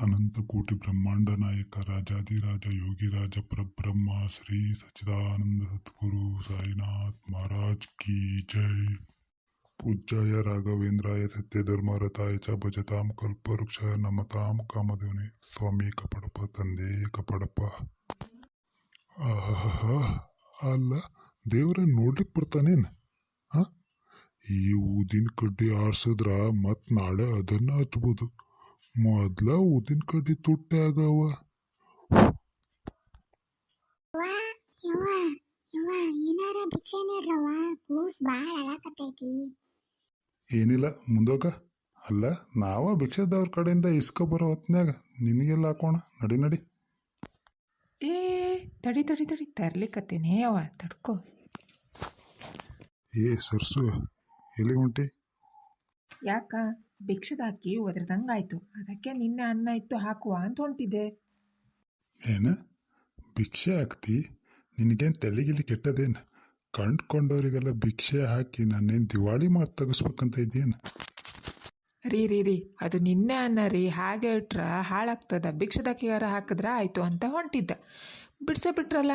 ಅನಂತಕೋಟಿ ಬ್ರಹ್ಮಾಂಡ ನಾಯಕ ರಾಜಾದಿರಾಜ ಯೋಗಿರಾಜ, ಪರಬ್ರಹ್ಮ, ಶ್ರೀ ಸಚ್ಚಿದಾನಂದ ಸದ್ಗುರು ಸಾಯಿನಾಥ್ ಮಹಾರಾಜ್ ಕಿ ಜೈ. ಪೂಜ್ಯಾಯ ರಾಘವೇಂದ್ರಾಯ ಸತ್ಯಧರ್ಮರತಾಯ ಚ ಭಜತಾಂ ಕಲ್ಪವೃಕ್ಷ ನಮತಾಂ ಕಾಮಧೇವನೇ ಸ್ವಾಮಿ ಕಪಡಪ್ಪ, ತಂದೆ ಕಪಡಪ್ಪ. ಆಹಾಹಾ ಅಲ್ಲ ದೇವ್ರ ನೋಡ್ಲಿಕ್ಕೆ ಬರ್ತಾನೇನು? ಹಾಂ ಈ ಊದಿನ ಕಡ್ಡಿ ಆರ್ಸಿದ್ರ ಮತ್ತು ನಾಳೆ ಅದನ್ನ ಹಚ್ಬೋದು. ಮೊದ್ಲ ಊದಿನ ಕಡ್ಡಿ ತುಟ್ಟಿ ಆಗವ ಯವ್ವ ಯವ್ವ ಏನಾರ ಭಿಕ್ಷೆ ನೀಡ್ರವ್ವ? ಕೂಸ್ ಭಾಳ ಅಳಕತ್ತೈತಿ. ಏನಿಲ್ಲ ಮುಂದೋಗ ಅಲ್ಲ ನಾವ ಭಿಕ್ಷದವ್ರ ಕಡೆಯಿಂದ ಇಸ್ಕೊ ಬರೋ ಹೊತ್ನ್ಯಾಗ ನಿನಗೆಲ್ಲ ಹಾಕೋಣ. ನಡಿ ನಡಿ. ಏ ತಡಿ ತಡಿ ತಡಿ. ತರ್ಲಿಕತ್ತೇನೆ ಅವ ತಡ್ಕೋ. ಏ ಸರ್ಸು ಎಲ್ಲಿ ಹೊಂಟಿ? ಯಾಕ? ಭಿಕ್ಷದ ಹಾಕಿ ಒದ್ರದಂಗಾಯ್ತು ಅದಕ್ಕೆ ನಿನ್ನೆ ಅನ್ನ ಇತ್ತು ಹಾಕುವ ಅಂತ ಹೊಂಟಿದ್ದೆ. ಏನ? ಭಿಕ್ಷೆ ಹಾಕ್ತಿ? ನಿನಗೇನು ತಲೆಗಿಲಿ ಕೆಟ್ಟದೇನು? ಕಂಡ್ಕೊಂಡವರಿಗೆಲ್ಲ ಭಿಕ್ಷೆ ಹಾಕಿ ನಾನೇನು ದಿವಾಳಿ ಮಾಡಿ ತೆಗಿಸ್ಬೇಕಂತ ಇದ್ದೇನು ರೀ ರೀ ರೀ ಅದು ನಿನ್ನೆ ಅನ್ನ ರೀ ಹಾಗೆ ಇಟ್ರ ಹಾಳಾಗ್ತದ. ಭಿಕ್ಷದಾಕಿಗಾರ ಹಾಕಿದ್ರ ಆಯ್ತು ಅಂತ ಹೊಂಟಿದ್ದ. ಬಿಡ್ಸೇ ಬಿಟ್ರಲ್ಲ?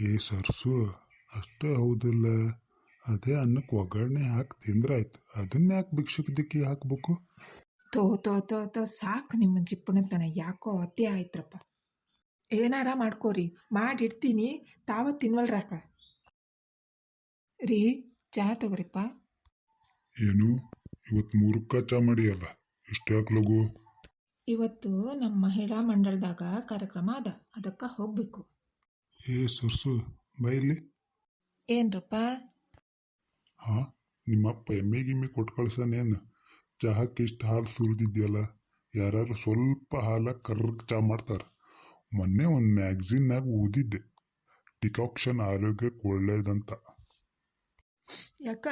ಏ ಸರ್ಸು ಅಷ್ಟೇ ಹೌದಿಲ್ಲ. ಅದೇ ಅನ್ನಕ್ಕೆ ಒಗ್ಗರಣೆ ಹಾಕಿ ತಿಂದ್ರಾಯ್ತು. ಅದನ್ನ ಯಾಕೆ ಭಿಕ್ಷುಕ್ ದಿಕ್ಕಿ ಹಾಕ್ಬೇಕು? ತೋ ತೋ ತೋ ತೋ ಸಾಕು ನಿಮ್ಮ ಜಿಪ್ಪಣತನ ಯಾಕೋ ಅತಿ ಆಯ್ತ್ರಪ್ಪ. ಏನಾರ ಮಾಡ್ಕೋರಿ. ಮಾಡಿಡ್ತೀನಿ. ತಾವ ತಿನ್ವಲ್ರಾಕ. ರೀ ಚಹಾ ತಗೋರಿಪ್ಪ. ಏನು? ಇವತ್ತು ಮೂರಕ್ಕ ಚಾ ಮಾಡಿಯಲ್ಲ. ಇಷ್ಟ್ಯಾಕೆ ಲಘು? ಇವತ್ತು ನಮ್ಮ ಮಹಿಳಾ ಮಂಡಳದಾಗ ಕಾರ್ಯಕ್ರಮ ಅದ. ಅದಕ್ಕೆ ಹೋಗ್ಬೇಕು. ಏ ಸುರ್ಸು ಬೈಲಿ ಏನ್ರಪ್ಪ? ಹಾ ನಿಮ್ಮಪ್ಪ ಎಮ್ಮೆ ಗಿಮ್ಮೆ ಕೊಟ್ಟು ಕಳ್ಸನೇನು ಚಹಾಕ್ಕೆ ಇಷ್ಟು ಹಾಲು ಸುರಿದಿದ್ಯಲ್ಲ ಯಾರು ಸ್ವಲ್ಪ ಹಾಲ ಕರ್ರಗ್ ಚಹಾ ಮಾಡ್ತಾರೆ. ಮೊನ್ನೆ ಒಂದು ಮ್ಯಾಗ್ಝಿನ್ನಾಗ ಓದಿದ್ದೆ ಟಿಕಾಕ್ಷನ್ ಆರೋಗ್ಯಕ್ಕೆ ಒಳ್ಳೇದಂತ. ಯಾಕ?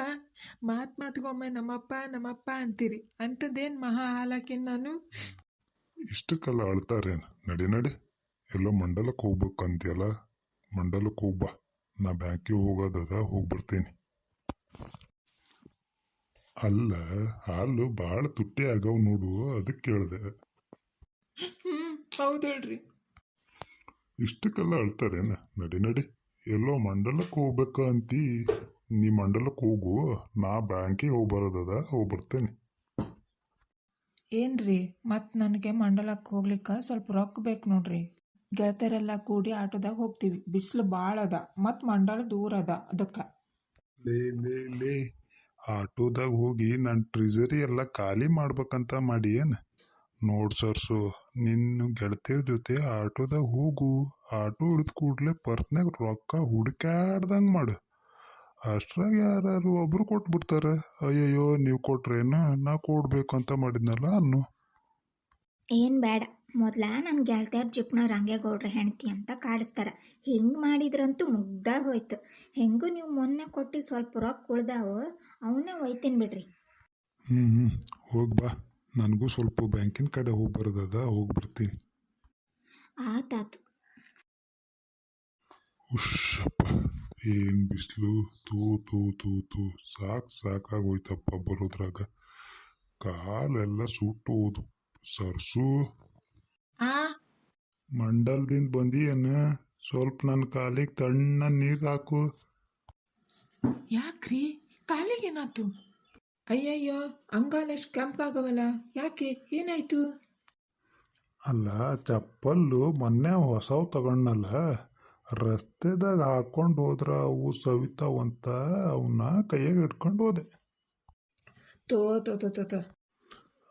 ಮಾತ್ ಮಾತ್ಗೊಮ್ಮೆ ನಮ್ಮಪ್ಪ ನಮ್ಮಪ್ಪ ಅಂತೀರಿ. ಅಂಥದ್ದೇನು ಮಹಾ ಹಾಲಾಕಿನ್ ನಾನು? ಇಷ್ಟಕ್ಕೆಲ್ಲ ಅಳ್ತಾರೇನು? ನಡೆ ನಡೆ. ಎಲ್ಲ ಮಂಡಲಕ್ಕೆ ಹೋಗ್ಬೇಕಂತೀಯಲ್ಲ? ಮಂಡಲಕ್ಕೆ ಹೋಗ್ಬಾ. ನಾ ಬ್ಯಾಂಕಿಗೆ ಹೋಗೋದದ ಹೋಗಿ ಬರ್ತೀನಿ ಅಲ್ಲ ಹಾಲು ಭಾಳ ತುಟ್ಟಿ ಆಗವ್ ನೋಡು ಅದಕ್ಕೆ ಕೇಳಿದೆ. ಹ್ಞೂ ಹೌದು ಹೇಳ್ರಿ. ಇಷ್ಟಕ್ಕೆಲ್ಲ ಅಳ್ತಾರೇನ ನಡಿ ನಡಿ. ಎಲ್ಲೋ ಮಂಡಲಕ್ಕೆ ಹೋಗ್ಬೇಕ ಅಂತಿ. ನೀ ಮಂಡಲಕ್ಕೆ ಹೋಗು ನಾ ಬ್ಯಾಂಕಿಗೆ ಹೋಗ್ಬರೋದದ ಹೋಗ್ಬರ್ತೇನೆ. ಹೋಗಿ ಬರ್ತೇನೆ ಏನ್ರಿ ಮತ್ತು ನನಗೆ ಮಂಡಲಕ್ಕೆ ಹೋಗ್ಲಿಕ್ಕೆ ಸ್ವಲ್ಪ ರೊಕ್ಕ ಬೇಕು ನೋಡ್ರಿ. ಗೆಳತಿಯರೆಲ್ಲ ಕೂಡಿ ಆಟೋದಾಗ ಹೋಗ್ತೀವಿ. ಬಿಸಿಲು ಭಾಳ ಅದ ಮತ್ತು ಮಂಡಲ ದೂರ ಅದ ಅದಕ್ಕೆ. ಲೇ ಲೇ ಲೇ. ಆಟೋದಾಗ ಹೋಗಿ ನನ್ನ ಟ್ರಿಜರಿ ಎಲ್ಲ ಖಾಲಿ ಮಾಡ್ಬೇಕಂತ ಮಾಡಿ ಏನು? ನೋಡ್ ಸರ್ಸು, ನಿನ್ನ ಗೆಳತಿಯರ ಜೊತೆ ಆಟೋದಾಗ ಹೋಗು. ಆಟೋ ಹಿಡಿದ ಕೂಡಲೇ ಪರ್ಸ್ನಾಗ ರೊಕ್ಕ ಹುಡುಕ್ಯಾಡ್ದಂಗೆ ಮಾಡು. ಅಷ್ಟ್ರಾಗ ಯಾರು ಒಬ್ರು ಕೊಟ್ಬಿಡ್ತಾರೆ. ಅಯ್ಯಯ್ಯೋ, ನೀವು ಕೊಟ್ರೇನು ನಾ ಕೊಡ್ಬೇಕು ಅಂತ ಮಾಡಿದ್ನಲ್ಲ ಅನ್ನು. ಏನು ಬೇಡ ಮೊದ್ಲ ನನ್ನ ಗೆಳತಿಯರ ಜಿಪ್ನವ್ರು ಹಂಗೆ ಗೌಡ್ರ ಹೆಂಡ್ತಿ ಅಂತ ಕಾಡಿಸ್ತಾರೆ. ಹಿಂಗೆ ಮಾಡಿದ್ರಂತೂ ಮುಗ್ದ ಹೋಯ್ತು. ಹೆಂಗೂ ನೀವು ಮೊನ್ನೆ ಕೊಟ್ಟು ಸ್ವಲ್ಪ ರೊಕ್ಕ ಉಳ್ದಾವು ಅವನ್ನೇ ಒಯ್ತೀನಿ ಬಿಡ್ರಿ. ಹ್ಞೂ ಹ್ಞೂ ಹೋಗಿ ಬಾ. ನನಗೂ ಸ್ವಲ್ಪ ಬ್ಯಾಂಕಿನ ಕಡೆ ಹೋಗಿ ಬರೋದದ ಹೋಗಿ ಬರ್ತೀನಿ. ಆತಾತು. ಉಷಪ್ಪ ಏನು ಬಿಸಿಲು? ತೂ ತೂ ತೂ ತೂ. ಸಾಕು ಸಾಕಾಗೋಯ್ತಪ್ಪ ಬರೋದ್ರಾಗ. ಕಾಲೆಲ್ಲ ಸುಟ್ಟು ಹೋದು ಸರ್ಸು. ಆ? ಮಂಡಲದಿಂದ ಬಂದಿಯೇನ? ಸ್ವಲ್ಪ ನನ್ನ ಕಾಲಿಗೆ ತಣ್ಣ ನೀರು ಹಾಕು. ಯಾಕ್ರಿ? ಕಾಲಿಗೇನಾತು ಅಯ್ಯಯ್ಯೋ ಅಂಗಾಲೆಷ್ಟು ಕೆಂಪಾಗವಲ್ಲ. ಯಾಕೆ? ಏನಾಯ್ತು? ಅಲ್ಲ ಚಪ್ಪಲ್ಲು ಮೊನ್ನೆ ಹೊಸವು ತಗೊಂಡಲ್ಲ ರಸ್ತೆದಾಗ ಹಾಕೊಂಡು ಹೋದ್ರ ಅವು ಸವಿತಾವಂತ ಅವನ್ನ ಕೈಯಾಗ ಹಿಡ್ಕೊಂಡು ಹೋದೆ. ತೋ ತೋ ತೋ ತೋ ತೋ.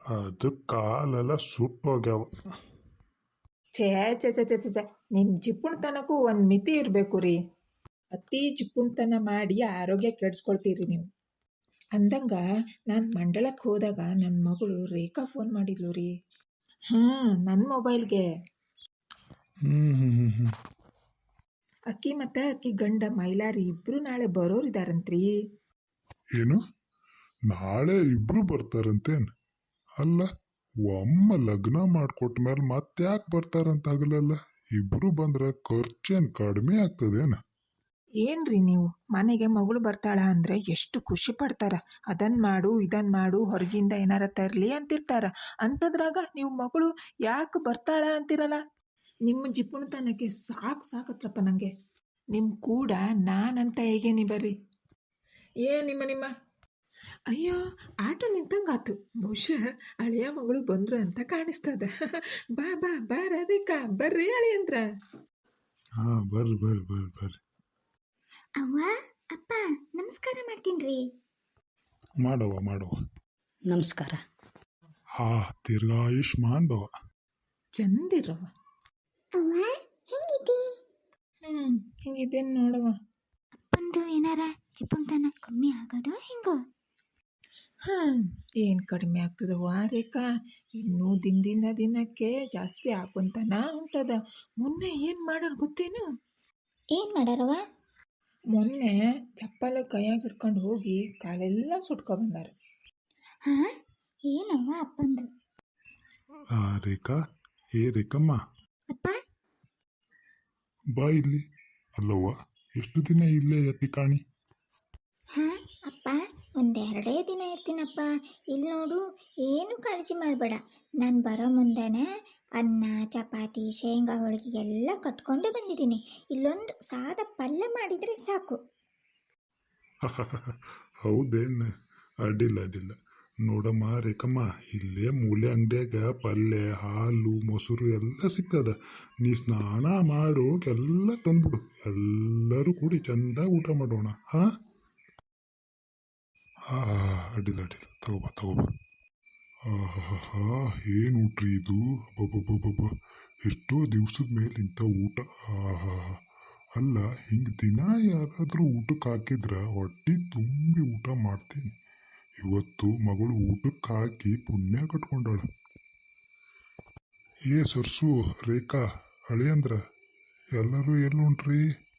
ಅದು ಕಾಲೆಲ್ಲ ಸುಟ್ಟೋಗ್ಯಾವ ಛೇ ಛೇ ಛೇ ಛೇ ಛೇ ಛೇ. ನಿಮ್ಮ ಜಿಪ್ಪುಣ್ತನಕ್ಕೂ ಒಂದು ಮಿತಿ ಇರಬೇಕು ರೀ. ಅತಿ ಜಿಪ್ಪುಣ್ತನ ಮಾಡಿ ಆರೋಗ್ಯ ಕೆಡಿಸ್ಕೊಳ್ತೀರಿ ನೀವು. ಅಂದಂಗ ನಾನು ಮಂಡಳಕ್ಕೆ ಹೋದಾಗ ನನ್ನ ಮಗಳು ರೇಖಾ ಫೋನ್ ಮಾಡಿದ್ಲು ರೀ. ಹಾಂ ನನ್ನ ಮೊಬೈಲ್ಗೆ ಅಕ್ಕಿ ಮತ್ತು ಅಕ್ಕಿ ಗಂಡ ಮೈಲಾರಿ ಇಬ್ರು ನಾಳೆ ಬರೋರಿದಾರಂತ್ರಿ. ಏನು? ನಾಳೆ ಇಬ್ರು ಬರ್ತಾರಂತೇನು? ಅಲ್ಲ ಒಮ್ಮ ಲಗ್ನ ಮಾಡಿಕೊಟ್ಟ ಮೇಲೆ ಮತ್ತೆ ಯಾಕೆ ಬರ್ತಾರಂತ ಆಗಲಲ್ಲ ಇಬ್ರು ಬಂದ್ರೆ ಖರ್ಚೇನು ಕಡಿಮೆ ಆಗ್ತದೇನ? ಏನ್ರಿ ನೀವು? ಮನೆಗೆ ಮಗಳು ಬರ್ತಾಳ ಅಂದ್ರೆ ಎಷ್ಟು ಖುಷಿ ಪಡ್ತಾರ? ಅದನ್ ಮಾಡು, ಇದನ್ ಮಾಡು, ಹೊರಗಿಂದ ಏನಾರ ತರ್ಲಿ ಅಂತಿರ್ತಾರ. ಅಂಥದ್ರಾಗ ನೀವು ಮಗಳು ಯಾಕೆ ಬರ್ತಾಳ ಅಂತಿರಲ್ಲ? ನಿಮ್ಮ ಜಿಪುಣತನಕ್ಕೆ ಸಾಕು ಸಾಕತ್ರಪ್ಪ ನನಗೆ ನಿಮ್ಮ ಕೂಡ ನಾನಂತ ಹೇಗೇನಿ ಬರ್ರಿ? ಏ ನಿಮ್ಮ ನಿಮ್ಮ ಅಯ್ಯೋ ಆಟೋ ನಿಂತಂಗಾತು. ಬಹುಶಃ ಅಳಿಯ ಮಗಳು ಬಂದ್ರು ಅಂತ ಕಾಣಿಸ್ತದ. ಬಾ ಬಾ ಬಾ ರಾಧಿಕಾ ಬರ್ರಿ ಅಳಿಯಂದ್ರ ಹಾಂ ಬರ್ರಿ ಬರ್ರಿ ಬರ್ರಿ ಬರ್ರಿ. ಅವ್ವ ಅಪ್ಪ ನಮಸ್ಕಾರ ಮಾಡ್ತೀನಿ ರೀ ಮಾಡವ ಮಾಡವ. ನಮಸ್ಕಾರ. ಹಾ ದೀರ್ಘಾಯುಷ್ಮಾನ್ ಭವ. ಚಂದಿರವ ಅವ್ವ ಹೆಂಗಿದ್ದಿ? ಹ್ಞೂ ಹಿಂಗಿದ್ದೇನು ನೋಡವ ಅಪ್ಪಂದು ಏನಾರ ಚಿಪ್ಪುಂತನ ಕಮ್ಮಿ ಆಗೋದು ಹೆಂಗೋ? ಹಾಂ ಏನು ಕಡಿಮೆ ಆಗ್ತದವ್ವ ರೇಖಾ. ಇನ್ನೂ ದಿನದಿಂದ ದಿನಕ್ಕೆ ಜಾಸ್ತಿ ಆಕೊಂತನ ಹೊಂಟದ ಮೊನ್ನೆ ಏನು ಮಾಡೋರು ಗೊತ್ತೇನು? ಏನು ಮಾಡಾರವ ಮೊನ್ನೆ ಚಪ್ಪಲ ಕೈಯಾಗ ಹಿಡ್ಕೊಂಡು ಹೋಗಿ ಕಾಲೆಲ್ಲ ಸುಟ್ಕೊ ಬಂದಾರ. ಹಾಂ ಏನಮ್ಮ ಅಪ್ಪಂದು? ಆ, ರೇಖಾ ಏ ರೇಖಮ್ಮ. ಅಪ್ಪ? ಬಾ ಇಲ್ಲಿ. ಅಲ್ಲವ್ವ ಎಷ್ಟು ದಿನ ಇಲ್ಲೇ ಎತ್ತಿ ಕಾಣಿ? ಹಾಂ ಅಪ್ಪ? ಒಂದೆರಡೇ ದಿನ ಇರ್ತೀನಪ್ಪ. ಇಲ್ಲಿ ನೋಡು, ಏನು ಕಾಳಜಿ ಮಾಡಬೇಡ. ನಾನು ಬರೋ ಮುಂದೆನೇ ಅನ್ನ, ಚಪಾತಿ, ಶೇಂಗಾ ಹೋಳಿಗೆ ಎಲ್ಲ ಕಟ್ಕೊಂಡು ಬಂದಿದ್ದೀನಿ. ಇಲ್ಲೊಂದು ಸಾದ ಪಲ್ಯ ಮಾಡಿದರೆ ಸಾಕು. ಹೌದೇನು. ಅಡ್ಡಿಲ್ಲ ಅಡ್ಡಿಲ್ಲ. ನೋಡಮ್ಮ ರೇಖಮ್ಮ, ಇಲ್ಲೇ ಮೂಲೆ ಅಂಗಡಿಯಾಗ ಪಲ್ಯ, ಹಾಲು, ಮೊಸರು ಎಲ್ಲ ಸಿಗ್ತದ. ನೀ ಸ್ನಾನ ಮಾಡು ಎಲ್ಲ ತಂದ್ಬಿಡು. ಎಲ್ಲರೂ ಕೂಡಿ ಚಂದ ಊಟ ಮಾಡೋಣ, ಹಾ? ಅಡ್ಡಿಲ್ಲ ಅಡ್ಡಿಲ್ಲ. ತಗೋಬ ತಗೋಬ. ಆಹಾ ಏನು ಊಟ್ರಿ ಇದು? ಬಬ್ಬಬ್ಬಬ್ಬ ಎಷ್ಟೋ ದಿವಸದ ಮೇಲೆ ಇಂಥ ಊಟ. ಆಹಾ ಅಲ್ಲ, ಹಿಂಗೆ ದಿನ ಯಾರಾದರೂ ಊಟಕ್ಕೆ ಹಾಕಿದ್ರೆ ಹೊಟ್ಟೆ ತುಂಬಿ ಊಟ ಮಾಡ್ತೀನಿ. ಇವತ್ತು ಮಗಳು ಊಟಕ್ಕೆ ಹಾಕಿ ಪುಣ್ಯ ಕಟ್ಕೊಂಡಾಳ. ಏ, ಸರ್ಸು, ರೇಖಾ, ಅಳಿಯಂದ್ರ, ಎಲ್ಲರೂ ಎಲ್ಲಿ ಹೊಂಟ್ರಿ